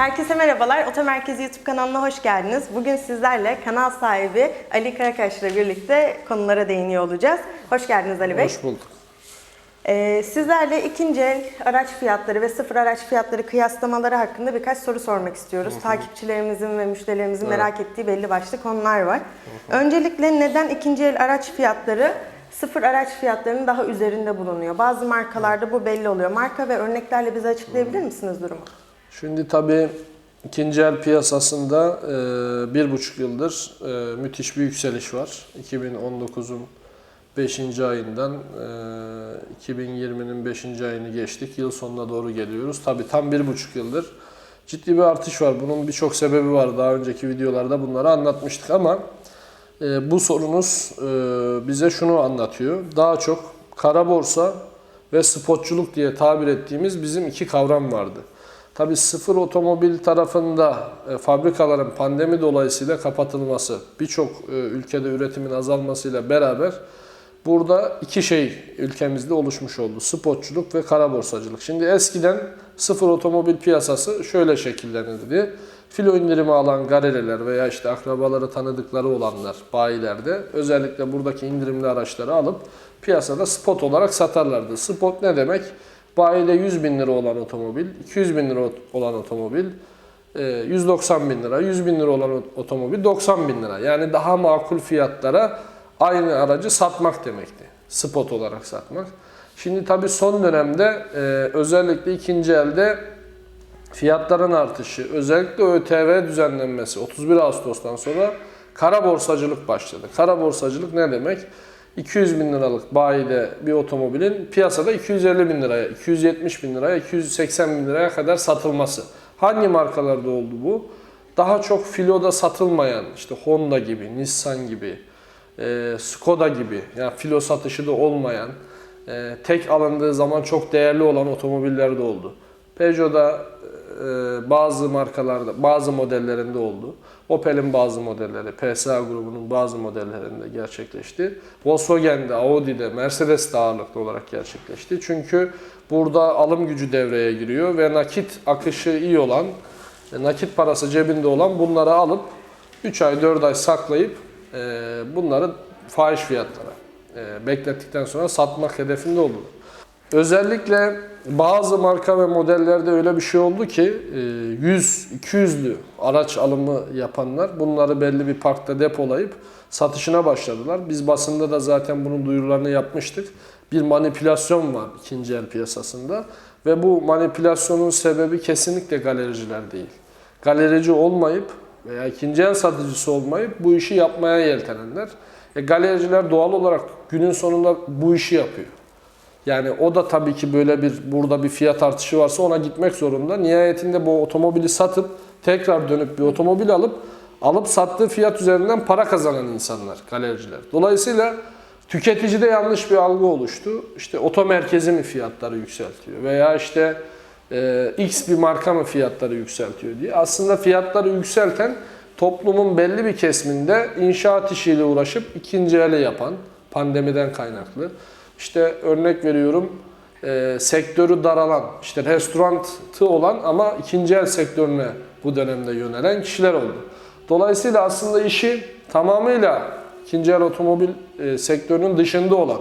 Herkese merhabalar. Otomerkezi YouTube kanalına hoş geldiniz. Bugün sizlerle kanal sahibi Ali Karakaş ile birlikte konulara değiniyor olacağız. Hoş geldiniz Ali Bey. Hoş bulduk. Ee, sizlerle ikinci el araç fiyatları ve sıfır araç fiyatları kıyaslamaları hakkında birkaç soru sormak istiyoruz. Takipçilerimizin ve müşterilerimizin merak ettiği belli başlı konular var. Öncelikle neden ikinci el araç fiyatları sıfır araç fiyatlarının daha üzerinde bulunuyor? Bazı markalarda bu belli oluyor. Marka ve örneklerle bize açıklayabilir misiniz durumu? Şimdi tabii ikinci el piyasasında e, bir buçuk yıldır e, müthiş bir yükseliş var. 2019'un 5. ayından e, 2020'nin 5. ayını geçtik. Yıl sonuna doğru geliyoruz. Tabii tam bir buçuk yıldır ciddi bir artış var. Bunun birçok sebebi var. Daha önceki videolarda bunları anlatmıştık ama e, bu sorunuz e, bize şunu anlatıyor. Daha çok kara borsa ve spotçuluk diye tabir ettiğimiz bizim iki kavram vardı. Tabi sıfır otomobil tarafında e, fabrikaların pandemi dolayısıyla kapatılması, birçok e, ülkede üretimin azalmasıyla beraber burada iki şey ülkemizde oluşmuş oldu. Spotçuluk ve kara borsacılık. Şimdi eskiden sıfır otomobil piyasası şöyle şekillenirdi. Filo indirimi alan galeriler veya işte akrabaları tanıdıkları olanlar bayilerde özellikle buradaki indirimli araçları alıp piyasada spot olarak satarlardı. Spot ne demek? Bayide 100 bin lira olan otomobil, 200 bin lira olan otomobil, e, 190 bin lira, 100 bin lira olan otomobil 90 bin lira. Yani daha makul fiyatlara aynı aracı satmak demekti. Spot olarak satmak. Şimdi tabii son dönemde e, özellikle ikinci elde fiyatların artışı, özellikle ÖTV düzenlenmesi 31 Ağustos'tan sonra kara borsacılık başladı. Kara borsacılık ne demek? 200 bin liralık bayide bir otomobilin piyasada 250 bin liraya, 270 bin liraya, 280 bin liraya kadar satılması. Hangi markalarda oldu bu? Daha çok filoda satılmayan, işte Honda gibi, Nissan gibi, e, Skoda gibi, yani filo satışı da olmayan, e, tek alındığı zaman çok değerli olan otomobillerde oldu. Peugeot'da e, bazı markalarda, bazı modellerinde oldu. Opel'in bazı modelleri, PSA grubunun bazı modellerinde gerçekleşti. Volkswagen'de, Audi'de, Mercedes'te ağırlıklı olarak gerçekleşti. Çünkü burada alım gücü devreye giriyor ve nakit akışı iyi olan, e, nakit parası cebinde olan bunları alıp 3 ay 4 ay saklayıp e, bunları fahiş fiyatlara beklettikten sonra satmak hedefinde oldu. Özellikle bazı marka ve modellerde öyle bir şey oldu ki 100-200'lü araç alımı yapanlar bunları belli bir parkta depolayıp satışına başladılar. Biz basında da zaten bunun duyurularını yapmıştık. Bir manipülasyon var ikinci el piyasasında ve bu manipülasyonun sebebi kesinlikle galericiler değil. Galerici olmayıp veya ikinci el satıcısı olmayıp bu işi yapmaya yeltenenler. E, galericiler doğal olarak günün sonunda bu işi yapıyor. Yani o da tabii ki böyle bir burada bir fiyat artışı varsa ona gitmek zorunda. Nihayetinde bu otomobili satıp tekrar dönüp bir otomobil alıp alıp sattığı fiyat üzerinden para kazanan insanlar, galericiler. Dolayısıyla tüketicide yanlış bir algı oluştu. İşte oto merkezi mi fiyatları yükseltiyor veya işte e, X bir marka mı fiyatları yükseltiyor diye. Aslında fiyatları yükselten toplumun belli bir kesiminde inşaat işiyle uğraşıp ikinci ele yapan pandemiden kaynaklı. İşte örnek veriyorum e, sektörü daralan, işte restorantı olan ama ikinci el sektörüne bu dönemde yönelen kişiler oldu. Dolayısıyla aslında işi tamamıyla ikinci el otomobil e, sektörünün dışında olan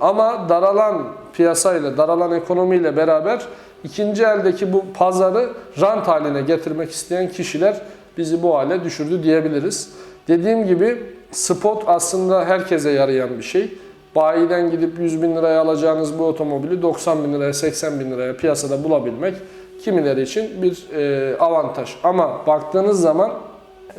ama daralan piyasayla, daralan ekonomiyle beraber ikinci eldeki bu pazarı rant haline getirmek isteyen kişiler bizi bu hale düşürdü diyebiliriz. Dediğim gibi spot aslında herkese yarayan bir şey. Bayiden gidip 100 bin liraya alacağınız bu otomobili 90 bin liraya 80 bin liraya piyasada bulabilmek kimileri için bir e, avantaj. Ama baktığınız zaman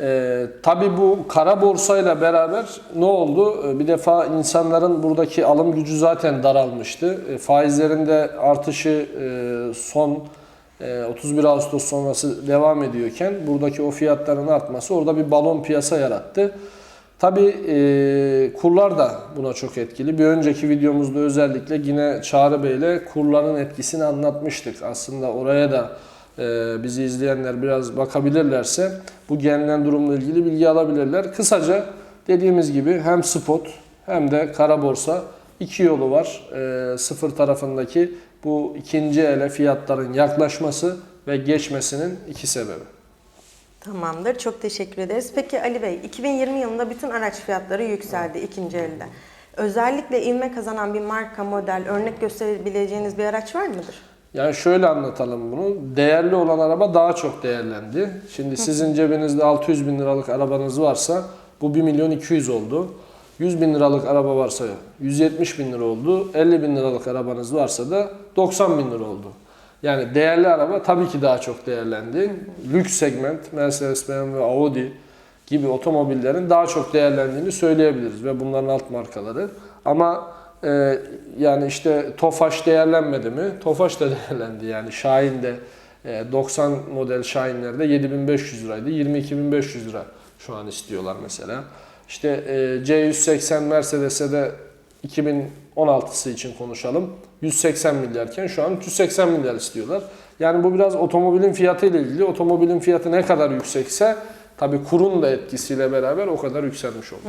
e, tabi bu kara borsayla beraber ne oldu? E, bir defa insanların buradaki alım gücü zaten daralmıştı. E, faizlerin artışı e, son 31 Ağustos sonrası devam ediyorken buradaki o fiyatların artması orada bir balon piyasa yarattı. Tabi e, kurlar da buna çok etkili. Bir önceki videomuzda özellikle yine Çağrı Bey ile kurların etkisini anlatmıştık. Aslında oraya da e, bizi izleyenler biraz bakabilirlerse bu gelinen durumla ilgili bilgi alabilirler. Kısaca dediğimiz gibi hem spot hem de kara borsa iki yolu var. E, sıfır tarafındaki bu ikinci ele fiyatların yaklaşması ve geçmesinin iki sebebi. Tamamdır. Çok teşekkür ederiz. Peki Ali Bey, 2020 yılında bütün araç fiyatları yükseldi ikinci elde. Özellikle ivme kazanan bir marka, model, örnek gösterebileceğiniz bir araç var mıdır? Yani şöyle anlatalım bunu. Değerli olan araba daha çok değerlendi. Şimdi sizin cebinizde 600 bin liralık arabanız varsa bu 1 milyon 200 oldu. 100 bin liralık araba varsa 170 bin lira oldu. 50 bin liralık arabanız varsa da 90 bin lira oldu. Yani değerli araba tabii ki daha çok değerlendi. Lüks segment Mercedes, BMW, Audi gibi otomobillerin daha çok değerlendiğini söyleyebiliriz ve bunların alt markaları. Ama e, yani işte Tofaş değerlenmedi mi? Tofaş da değerlendi yani Şahin de e, 90 model Şahinlerde 7500 liraydı. 22500 lira şu an istiyorlar mesela. İşte e, C180 Mercedes'e de 2016'sı için konuşalım. 180 milyarken şu an 380 milyar istiyorlar. Yani bu biraz otomobilin fiyatı ile ilgili. Otomobilin fiyatı ne kadar yüksekse tabii kurun da etkisiyle beraber o kadar yükselmiş olur.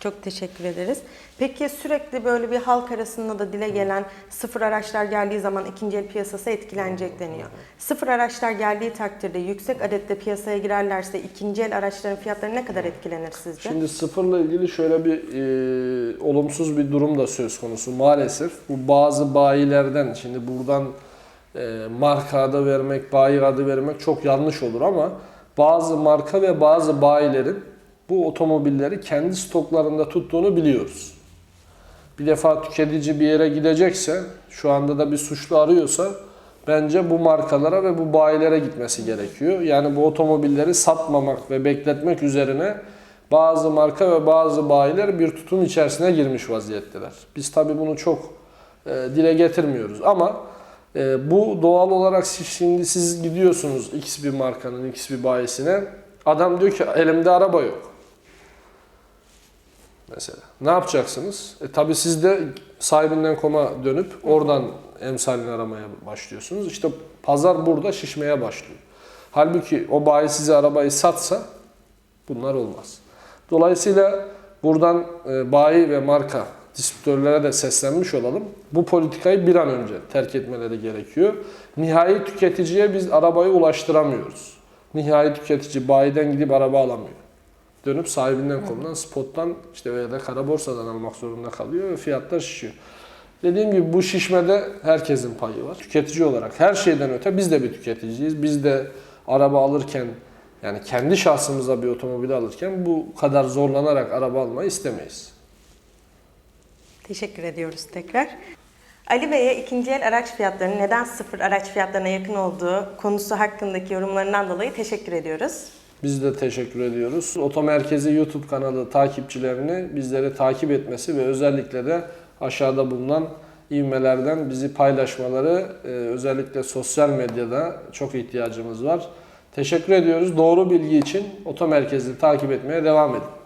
Çok teşekkür ederiz. Peki sürekli böyle bir halk arasında da dile gelen sıfır araçlar geldiği zaman ikinci el piyasası etkilenecek deniyor. Sıfır araçlar geldiği takdirde yüksek adette piyasaya girerlerse ikinci el araçların fiyatları ne kadar etkilenir sizce? Şimdi sıfırla ilgili şöyle bir e, olumsuz bir durum da söz konusu maalesef. Bu bazı bayilerden şimdi buradan e, marka adı vermek, bayi adı vermek çok yanlış olur ama bazı marka ve bazı bayilerin bu otomobilleri kendi stoklarında tuttuğunu biliyoruz. Bir defa tüketici bir yere gidecekse, şu anda da bir suçlu arıyorsa bence bu markalara ve bu bayilere gitmesi gerekiyor. Yani bu otomobilleri satmamak ve bekletmek üzerine bazı marka ve bazı bayiler bir tutum içerisine girmiş vaziyetteler. Biz tabii bunu çok e, dile getirmiyoruz ama e, bu doğal olarak şimdi siz gidiyorsunuz X bir markanın X bir bayisine. Adam diyor ki elimde araba yok mesela. Ne yapacaksınız? E tabi siz de sahibinden koma dönüp oradan emsalini aramaya başlıyorsunuz. İşte pazar burada şişmeye başlıyor. Halbuki o bayi size arabayı satsa bunlar olmaz. Dolayısıyla buradan e, bayi ve marka distribütörlere de seslenmiş olalım. Bu politikayı bir an önce terk etmeleri gerekiyor. Nihai tüketiciye biz arabayı ulaştıramıyoruz. Nihai tüketici bayiden gidip araba alamıyor dönüp sahibinden konulan spottan işte veya da kara borsadan almak zorunda kalıyor ve fiyatlar şişiyor. Dediğim gibi bu şişmede herkesin payı var. Tüketici olarak her şeyden öte biz de bir tüketiciyiz. Biz de araba alırken yani kendi şahsımıza bir otomobil alırken bu kadar zorlanarak araba almayı istemeyiz. Teşekkür ediyoruz tekrar. Ali Bey'e ikinci el araç fiyatlarının neden sıfır araç fiyatlarına yakın olduğu konusu hakkındaki yorumlarından dolayı teşekkür ediyoruz. Biz de teşekkür ediyoruz. Oto Merkezi YouTube kanalı takipçilerini bizleri takip etmesi ve özellikle de aşağıda bulunan ivmelerden bizi paylaşmaları e, özellikle sosyal medyada çok ihtiyacımız var. Teşekkür ediyoruz. Doğru bilgi için Oto Merkezi takip etmeye devam edin.